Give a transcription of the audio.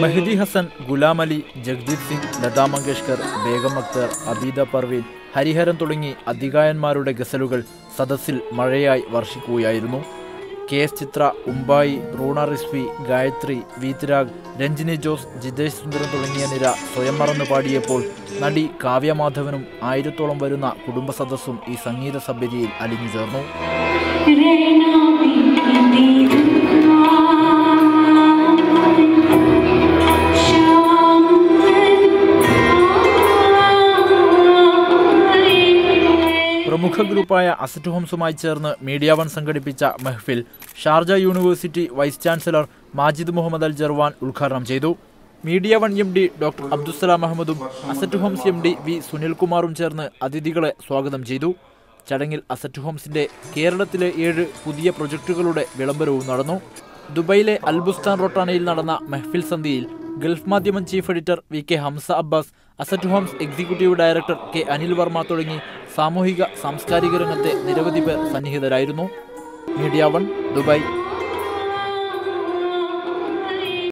മെഹദി ഹസൻ ഗുലാം അലി ജഗ്ജിത് സിംഗ് ലതാ മങ്കേഷ്കർ ബേഗം അക്തർ അബീദ പർവീൻ ഹരിഹരൻ തുടങ്ങി അധികായന്മാരുടെ ഗസലുകൾ സദസ്സിൽ മഴയായി വർഷിക്കുകയായിരുന്നു. കെ എസ് ചിത്ര ഉമ്പായി റൂണ റിസ്വി ഗായത്രി വീത്രാഗ് രഞ്ജിനി ജോസ് ജിതേഷ് സുന്ദരൻ തുടങ്ങിയ നിര സ്വയം മറന്നു പാടിയപ്പോൾ നടി കാവ്യമാധവനും ആയിരത്തോളം വരുന്ന കുടുംബ സദസ്സും ഈ സംഗീത സബരിയിൽ അലിഞ്ഞു ചേർന്നു പ്രമുഖ ഗ്രൂപ്പായ അസറ്റ് ഹോംസുമായി ചേർന്ന് മീഡിയ വൺ സംഘടിപ്പിച്ച Mehfil Sharjah university vice chancellor Majid Muhammad Al Jarwan ഉദ്ഘാടനം ചെയ്തു. Media One M D doctor Abdussalam അഹമ്മദും Asset Homes M D V സുനിൽകുമാറും ചേർന്ന് അതിഥികളെ സ്വാഗതം ചെയ്തു. ചടങ്ങിൽ അസറ്റ് ഹോംസിന്റെ കേരളത്തിലെ ഏഴ് പുതിയ പ്രൊജക്ടുകളുടെ വിളംബരവും നടന്നു. ദുബൈയിലെ അൽബുസ്താൻ റൊട്ടാനയിൽ നടന്ന മെഹ്ഫിൽ സന്ധിയിൽ Gulf Madhyamam chief editor V K Hamsa Abbas Asset Homes executive director K Anil Varma തുടങ്ങി സാമൂഹിക സാംസ്കാരിക രംഗത്തെ നിരവധി പേർ സന്നിഹിതരായിരുന്നു. Media One Dubai.